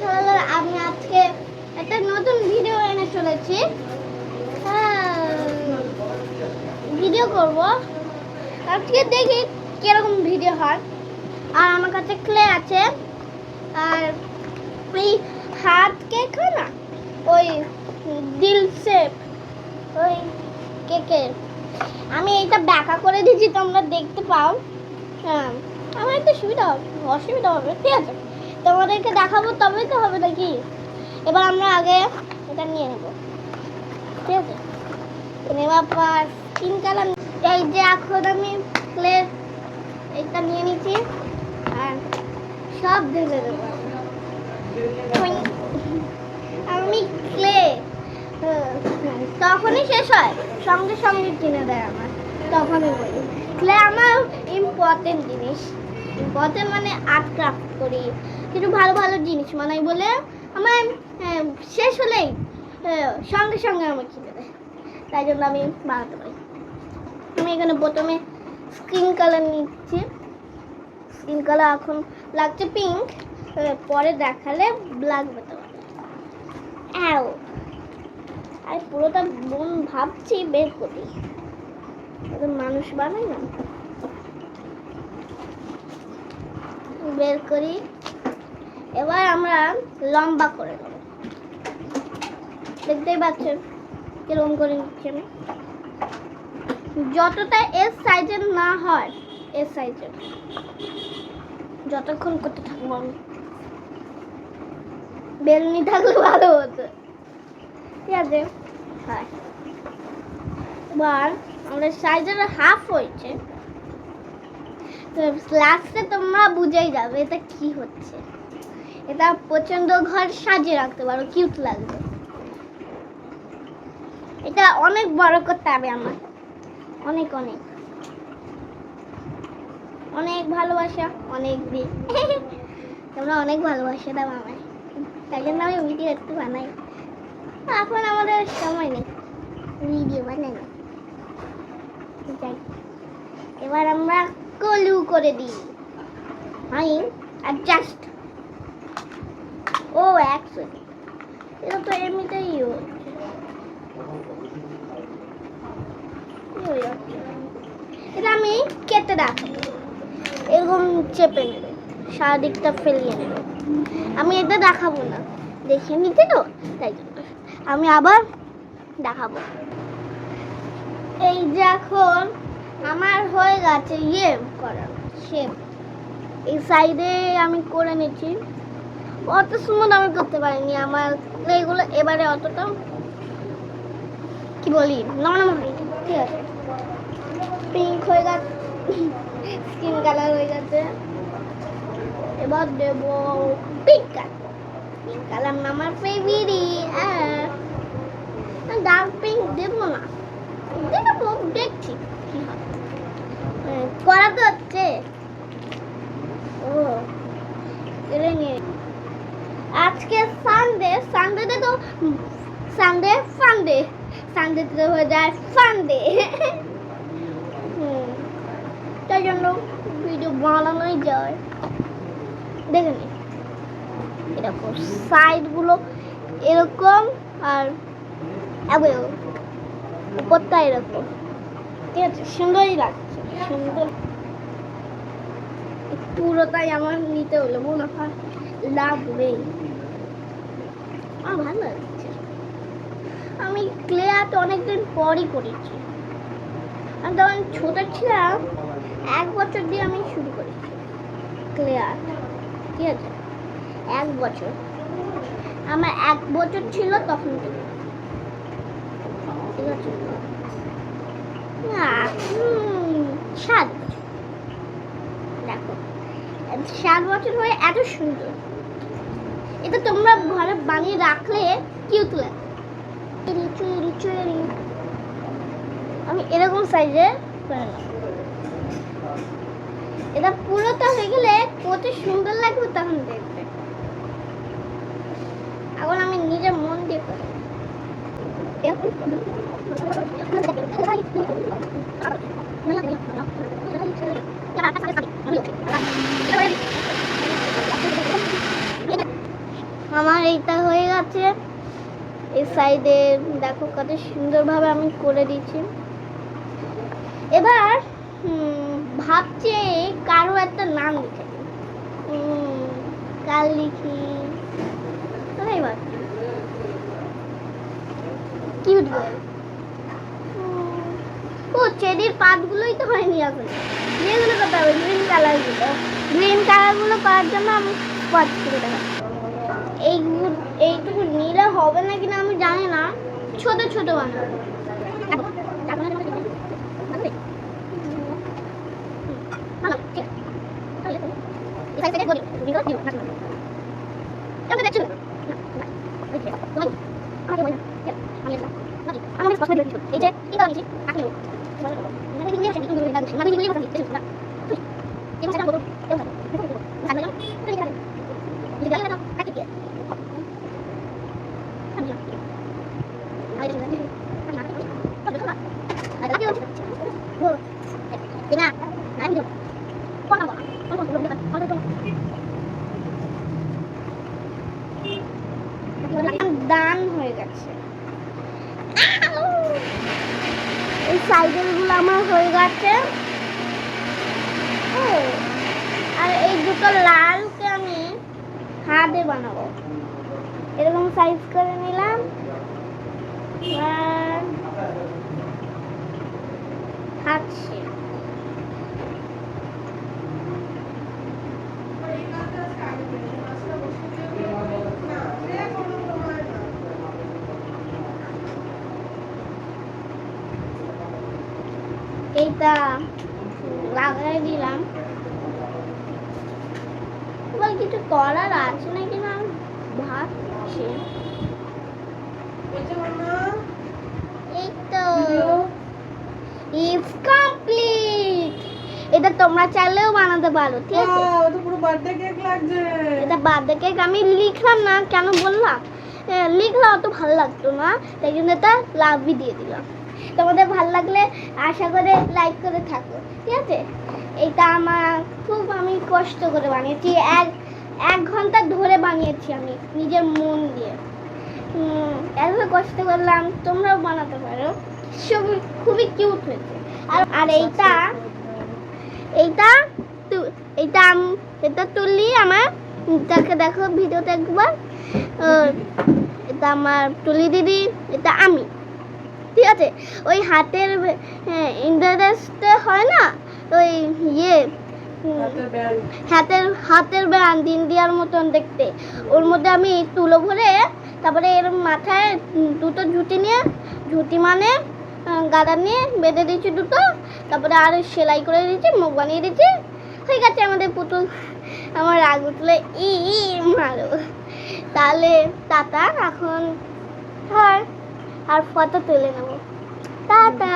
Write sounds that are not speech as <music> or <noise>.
খেলার আমি আজকে একটা নতুন ভিডিও এনে ভিডিও করব। আজকে দেখি কীরকম ভিডিও হয়। আর আমার কাছে ক্লে আছে। আর ওই হাত কেক হয় না? ওই দিল শেপ ওই কেকের আমি এটা ব্যাকা করে দিয়েছি, তোমরা দেখতে পাও। হ্যাঁ আমার একটু সুবিধা হবে, অসুবিধা হবে। ঠিক আছে। তোমাদেরকে দেখাবো তবেই তো হবে নাকি? এবার আমরা আগে এটা নিয়ে নেব। ঠিক আছে? নেওয়ার পর স্কিন কালার এই যে এখন আমি ক্লে এটা নিয়ে নিচ্ছি। আর সব ঢেলে দেবো। আমি ক্লে তখনই শেষ হয়। সঙ্গে সঙ্গে কিনে দেয় আমার। তখনই বলি। ক্লে আমার ইম্পর্টেন্ট জিনিস। ইম্পর্টেন্ট মানে আর্ট ক্রাফট করি, কিছু ভালো ভালো জিনিস বানাই বলে আমার শেষ হলেই সঙ্গে সঙ্গে আমার কিনে দেয়। তাই জন্য আমি বানাতে পারি। আমি এখানে প্রথমে স্কিন কালার নিচ্ছি। স্কিন কালার এখন লাগছে পিঙ্ক পরে দেখালে লাগবে তোমার অ্যাও আর পুরোটা বোন ভাবছি বের করি। মানুষ বানাই না। বের করি। এবার আমরা লম্বা করে নেব। দেখতেই পাচ্ছেন কীরকম করে নিচ্ছি আমি। যতটা এর সাইজের না হয় এর সাইজের যতক্ষণ করতে থাকব আমি। বেলনি থাকলে ভালো হতো। ঠিক আছে? হ্যাঁ। এবার আমাদের সাইজের হাফ হয়েছে। লাস্টে তোমরা বুঝেই যাবে এটা কি হচ্ছে। এটা প্রচণ্ড ঘর সাজিয়ে রাখতে পারো কিউট লাগবে। এটা অনেক বড় করতে হবে আমার। অনেক অনেক। অনেক ভালোবাসা, অনেক দিন। <laughs> তোমরা অনেক ভালোবাসা দাও আমায়। তাই জন্য আমি ভিডিও একটু বানাই। এখন আমাদের সময় নেই। ভিডিও বানাই। না এবার আমরা কলু করে দিই। আমি অ্যাডজাস্ট ও একশো এটা তো এমনিতেই? এটা আমি কেটে রাখব। এরকম চেপে নেবে। সারাদিকটা ফেলিয়ে নেবে। আমি এটা দেখাবো না। দেখে নিতে তো, তাই জন্য। আমি আবার দেখাবো। এই যে এখন আমার হয়ে গেছে ইয়ে করা শেপ এই সাইডে আমি করে নিচ্ছি। অত সুন্দর আমি করতে পারিনি, আমার এইগুলো এবারে অতটা কি বলি নরম হয়নি ঠিক আছে। পিঙ্ক হয়ে গেছে স্কিন কালার হয়ে গেছে। এবার দেব পিঙ্ক কালার পিঙ্ক কালার আমার ফেভারিট ডার্ক পিঙ্ক দেবো না। দেখছি কি হয়? হ্যাঁ, করা তো হচ্ছে। ও কেড়ে নিয়ে আজকে সানডে সানডেতে তো সানডে ফান্ডে সানডেতে হয়ে যায় হুম তাই জন্য ভিডিও বানানোই যায়। দেখে নি। এরকম সাইডগুলো এরকম আর উপরটা এরকম। ঠিক আছে, সুন্দরই লাগছে, সুন্দর। পুরোটাই আমার নিতে হলো মনে হয় লাগবে আমার ভালো লাগছে। আমি ক্লে আর্ট অনেকদিন পরই করেছি। আমি তখন ছোট ছিলাম, এক বছর দিয়ে আমি শুরু করেছি ক্লে আর্ট ঠিক আছে? এক বছর। আমার এক বছর ছিল তখন ঠিক আছে? সাত দেখো সাত বছর হয়ে এত সুন্দর। এটা তোমরা ঘরে বানিয়ে রাখলে কিউট লাগে আমি এরকম সাইজে করে নেব। এটা পুরোটা হয়ে গেলে কত সুন্দর লাগবে তখন দেখবে। এখন আমি নিজের মন দিয়ে করি আমার এইটা হয়ে গেছে এই সাইডে দেখো কত সুন্দরভাবে আমি করে দিচ্ছি। এবার ভাবছি কারও একটা নাম লিখে কার লিখি। ভাবছি কিউট গার্ল ও, চেরির পাতগুলোই তো হয়নি এখন। যেগুলো করতে হবে গ্রিন কালারগুলো গ্রিন কালারগুলো করার জন্য আমি পাঁচ করে। দেখাচ্ছি এইগুলো এইটুকু নিলে হবে না কিনা আমি জানি না। ছোট ছোট বানাবো। এই যে, কি কারণ আপনি দান হয়ে গেছে। এই সাইডেরগুলো আমার হয়ে গেছে। আর এই দুটো লালকে আমি হাতে বানাবো। এরকম সাইজ করে নিলাম। আর হাত এইটা লাগাই দিলাম। এবার কিছু করার আছে নাকি না? ভাবছি এই তো। কমপ্লিট এটা তোমরা চাইলেও বানাতে পারো ঠিক আছে? এটা পুরো বার্থডে কেক লাগছে। এটা বার্থডে কেক আমি লিখলাম না কেন বললাম? এ, লিখলে অত ভালো লাগতো না তাই জন্য এটা লাভই দিয়ে দিলাম। তোমাদের ভালো লাগলে আশা করে লাইক করে থাকো ঠিক আছে? এটা আমার খুব আমি কষ্ট করে বানিয়েছি এক এক ঘণ্টা ধরে বানিয়েছি আমি নিজের মন দিয়ে। এত কষ্ট করলাম তোমরাও বানাতে পারো। খুবই খুবই কিউট হয়েছে। আর আর এইটা এইটা তু- এইটা আম- এটা তুলি আমার তাকে দেখো ভিডিওতে একবার। এটা আমার তুলি দিদি এটা আমি। ঠিক আছে। ওই হাতের ইন্টারেস্টে হয় না? ওই ইয়ে হাতের হাতের হাতের ব্যান্ড ইন্ডিয়ার মতন দেখতে। ওর মধ্যে আমি তুলো ভরে তারপরে এর মাথায় দুটো ঝুটি নিয়ে ঝুটি মানে গাদা নিয়ে বেঁধে দিয়েছি দুটো তারপরে আর সেলাই করে দিয়েছি মুখ বানিয়ে দিয়েছি। হয়ে গেছে আমাদের পুতুল। আমার রাগ উঠলে ই মারো। তাহলে টাটা এখন আর ফটো তুলে নেব। টাটা!